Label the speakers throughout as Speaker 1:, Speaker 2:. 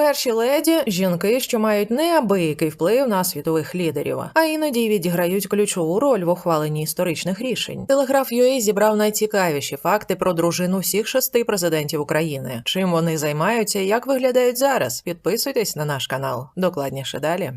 Speaker 1: Перші леді жінки, що мають неабиякий вплив на світових лідерів, а іноді відіграють ключову роль в ухваленні історичних рішень. Телеграф UA зібрав найцікавіші факти про дружину всіх шести президентів України. Чим вони займаються і як виглядають зараз? Підписуйтесь на наш канал. Докладніше далі.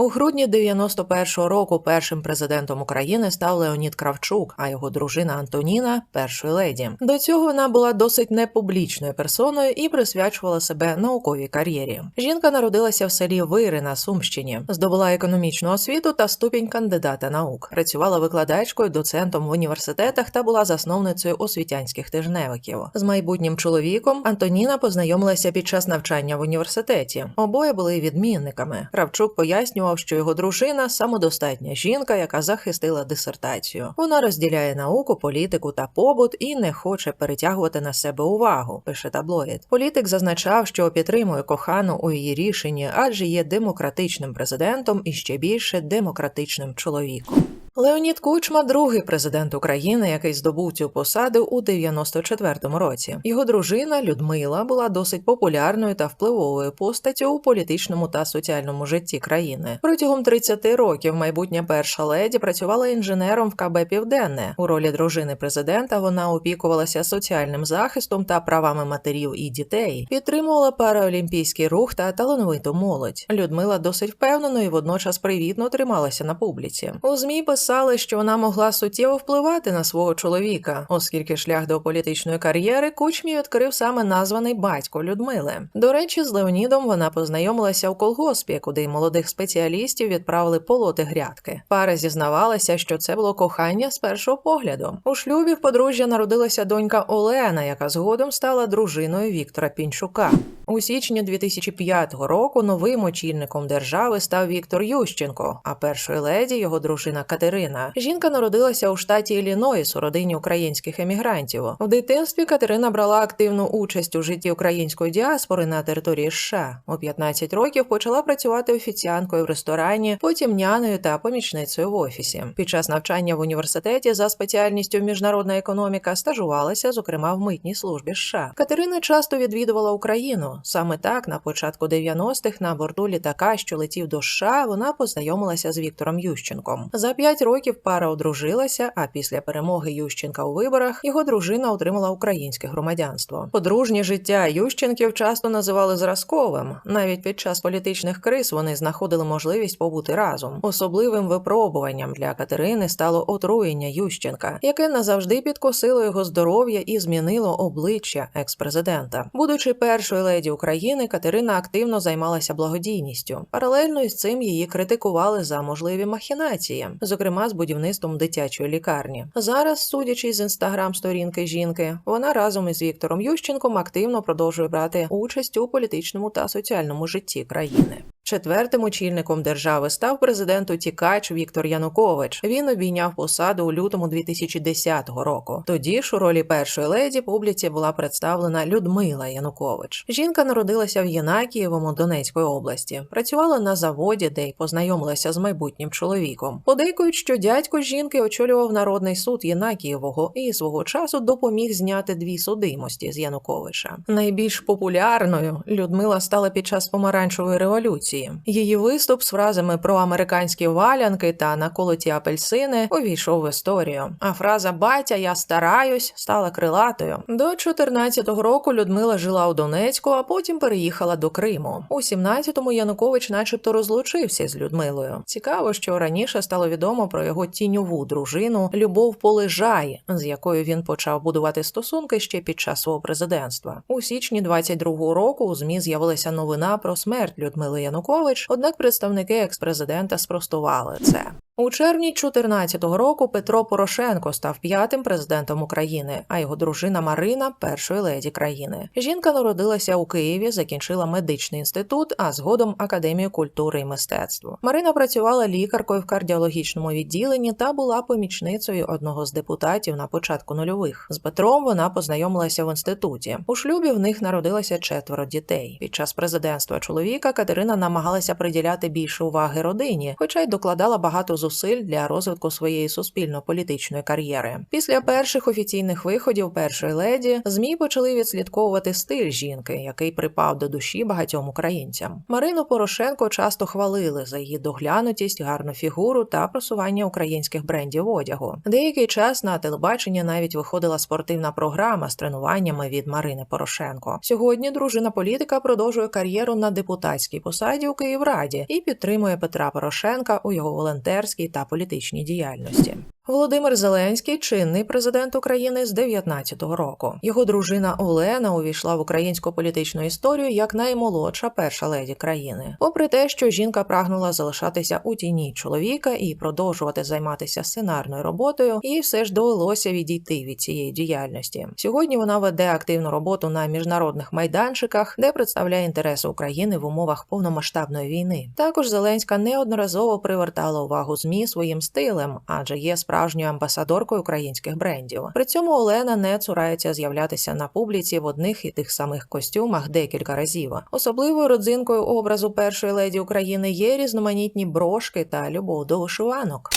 Speaker 1: У грудні 91-го року першим президентом України став Леонід Кравчук, а його дружина Антоніна першою леді. До цього вона була досить непублічною персоною і присвячувала себе науковій кар'єрі. Жінка народилася в селі Вири на Сумщині, здобула економічну освіту та ступінь кандидата наук. Працювала викладачкою, доцентом в університетах та була засновницею освітянських тижневиків. З майбутнім чоловіком Антоніна познайомилася під час навчання в університеті. Обоє були відмінниками. Кравчук пояснював, що його дружина самодостатня жінка, яка захистила дисертацію. Вона розділяє науку, політику та побут і не хоче перетягувати на себе увагу. Пише таблоїд. Політик зазначав, що підтримує кохану у її рішенні, адже є демократичним президентом і ще більше демократичним чоловіком. Леонід Кучма другий президент України, який здобув цю посаду у 94-му році. Його дружина Людмила була досить популярною та впливовою постаттю у політичному та соціальному житті країни. Протягом 30 років майбутня перша леді працювала інженером в КБ Південне. У ролі дружини президента вона опікувалася соціальним захистом та правами матерів і дітей, підтримувала параолімпійський рух та талановиту молодь. Людмила досить впевнено і водночас привітно трималася на публіці. У змі писали, що вона могла суттєво впливати на свого чоловіка, оскільки шлях до політичної кар'єри кучмі відкрив саме названий батько Людмили. До речі, з Леонідом вона познайомилася у колгоспі, куди молодих спеціалістів відправили полоти грядки. Пара зізнавалася, що це було кохання з першого погляду. У шлюбі в подружжя народилася донька Олена, яка згодом стала дружиною Віктора Пінчука. У січні 2005 року новим очільником держави став Віктор Ющенко, а першою леді його дружина Катерина. Жінка народилася у штаті Іллінойс у родині українських емігрантів. У дитинстві Катерина брала активну участь у житті української діаспори на території США. У 15 років почала працювати офіціанткою в ресторані, потім няною та помічницею в офісі. Під час навчання в університеті за спеціальністю міжнародна економіка стажувалася, зокрема в митній службі США. Катерина часто відвідувала Україну. Саме так, на початку 90-х на борту літака, що летів до США, вона познайомилася з Віктором Ющенком. За п'ять років пара одружилася. А після перемоги Ющенка у виборах його дружина отримала українське громадянство. Подружнє життя Ющенків часто називали зразковим. Навіть під час політичних криз вони знаходили можливість побути разом. Особливим випробуванням для Катерини стало отруєння Ющенка, яке назавжди підкосило його здоров'я і змінило обличчя екс-президента. Будучи першою леді України, Катерина активно займалася благодійністю. Паралельно із цим її критикували за можливі махінації, зокрема з будівництвом дитячої лікарні. Зараз, судячи з інстаграм-сторінки жінки, вона разом із Віктором Ющенком активно продовжує брати участь у політичному та соціальному житті країни. Четвертим очільником держави став президент утікач Віктор Янукович. Він обійняв посаду у лютому 2010 року. Тоді ж у ролі першої леді публіці була представлена Людмила Янукович. Жінка народилася в Єнакієвому Донецької області. Працювала на заводі, де й познайомилася з майбутнім чоловіком. Подейкують, що дядько жінки очолював народний суд Єнакієвого і свого часу допоміг зняти дві судимості з Януковича. Найбільш популярною Людмила стала під час помаранчевої революції. Її виступ з фразами про американські валянки та наколоті апельсини увійшов в історію. А фраза Батя, я стараюсь стала крилатою. До 14-го року Людмила жила у Донецьку, а потім переїхала до Криму. У 17-му Янукович, начебто, розлучився з Людмилою. Цікаво, що раніше стало відомо про його тіньову дружину Любов Полежай, з якою він почав будувати стосунки ще під час свого президентства. У січні 22-го року у змі з'явилася новина про смерть Людмили Янукович. Однак представники екс-президента спростували це. У червні 2014 року Петро Порошенко став п'ятим президентом України, а його дружина Марина першою леді країни. Жінка народилася у Києві, закінчила медичний інститут, а згодом Академію культури і мистецтва. Марина працювала лікаркою в кардіологічному відділенні та була помічницею одного з депутатів на початку нульових. З Петром вона познайомилася в інституті. У шлюбі в них народилося четверо дітей. Під час президентства чоловіка Катерина намагалася приділяти більше уваги родині, хоча й докладала багато зусиль зусиль для розвитку своєї суспільно-політичної кар'єри. Після перших офіційних виходів першої леді змі почали відслідковувати стиль жінки, який припав до душі багатьом українцям. Марину Порошенко часто хвалили за її доглянутість, гарну фігуру та просування українських брендів одягу. Деякий час на телебаченні навіть виходила спортивна програма з тренуваннями від Марини Порошенко. Сьогодні дружина політика продовжує кар'єру на депутатській посаді у Київраді і підтримує Петра Порошенка у його волонтерській та політичній діяльності. Володимир Зеленський чинний президент України з 19-го року. Його дружина Олена увійшла в українську політичну історію як наймолодша перша леді країни. Попри те, що жінка прагнула залишатися у тіні чоловіка і продовжувати займатися сценарною роботою, їй все ж довелося відійти від цієї діяльності. Сьогодні вона веде активну роботу на міжнародних майданчиках, де представляє інтереси України в умовах повномасштабної війни. Також Зеленська неодноразово привертала увагу змі своїм стилем, адже є справжньою амбасадоркою українських брендів. При цьому Олена не цурається з'являтися на публіці в одних і тих самих костюмах декілька разів. Особливою родзинкою образу першої леді України є різноманітні брошки та любов до вишиванок.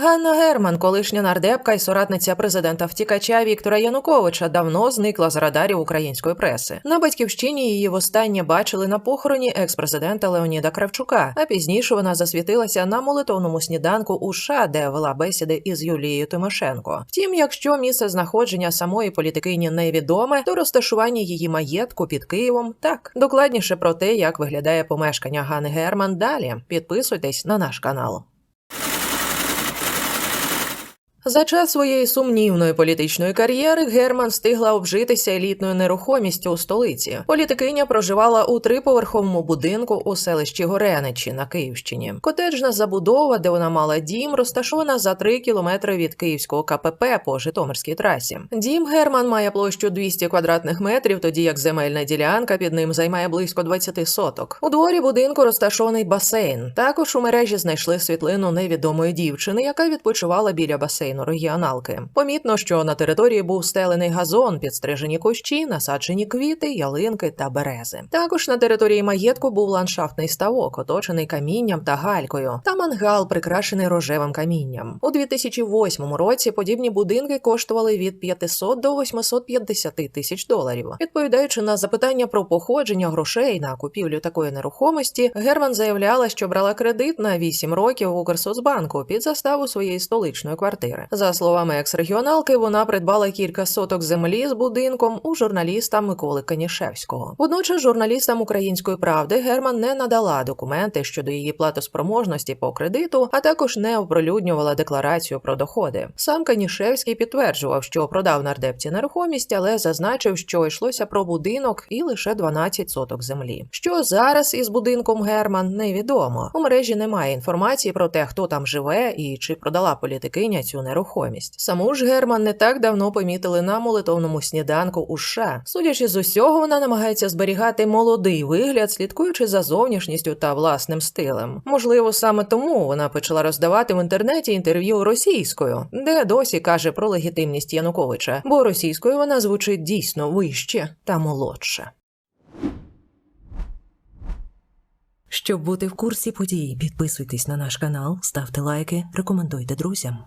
Speaker 1: Ганна Герман, колишня нардепка і соратниця президента втікача Віктора Януковича, давно зникла з радарів української преси. На батьківщині її востаннє бачили на похороні екс-президента Леоніда Кравчука. А пізніше вона засвітилася на молитовному сніданку у США, де вела бесіди із Юлією Тимошенко. Втім, якщо місце знаходження самої політикині невідоме, то розташування її маєтку під Києвом так докладніше про те, як виглядає помешкання Ганни Герман. Далі підписуйтесь на наш канал. За час своєї сумнівної політичної кар'єри Герман встигла обжитися елітною нерухомістю у столиці. Політикиня проживала у триповерховому будинку у селищі Гореничі на Київщині. Котеджна забудова, де вона мала дім, розташована за три кілометри від київського КПП по Житомирській трасі. Дім Герман має площу 200 квадратних метрів, тоді як земельна ділянка під ним займає близько 20 соток. У дворі будинку розташований басейн. Також у мережі знайшли світлину невідомої дівчини, яка відпочивала біля басейну регіоналки. Помітно, що на території був стелений газон, підстрижені кущі, насаджені квіти, ялинки та берези. Також на території маєтку був ландшафтний ставок, оточений камінням та галькою, та мангал, прикрашений рожевим камінням. У 2008 році подібні будинки коштували від 500 до 850 тисяч доларів. Відповідаючи на запитання про походження грошей на купівлю такої нерухомості, Герман заявляла, що брала кредит на 8 років у Укрсоцбанку під заставу своєї столичної квартири. За словами екс-регіоналки, вона придбала кілька соток землі з будинком у журналіста Миколи Канішевського. Водночас журналістам української правди Герман не надала документи щодо її платоспроможності по кредиту, а також не оприлюднювала декларацію про доходи. Сам Канішевський підтверджував, що продав нардепці нерухомість, але зазначив, що йшлося про будинок і лише 12 соток землі. Що зараз із будинком Герман невідомо. У мережі немає інформації про те, хто там живе і чи продала політикиня цю нерухомість. Саму ж Герман не так давно помітили на молитовному сніданку у США. Судячи з усього, вона намагається зберігати молодий вигляд, слідкуючи за зовнішністю та власним стилем. Можливо, саме тому вона почала роздавати в інтернеті інтерв'ю російською, де досі каже про легітимність Януковича, бо російською вона звучить дійсно вище та молодше. Щоб бути в курсі подій, підписуйтесь на наш канал, ставте лайки, рекомендуйте друзям.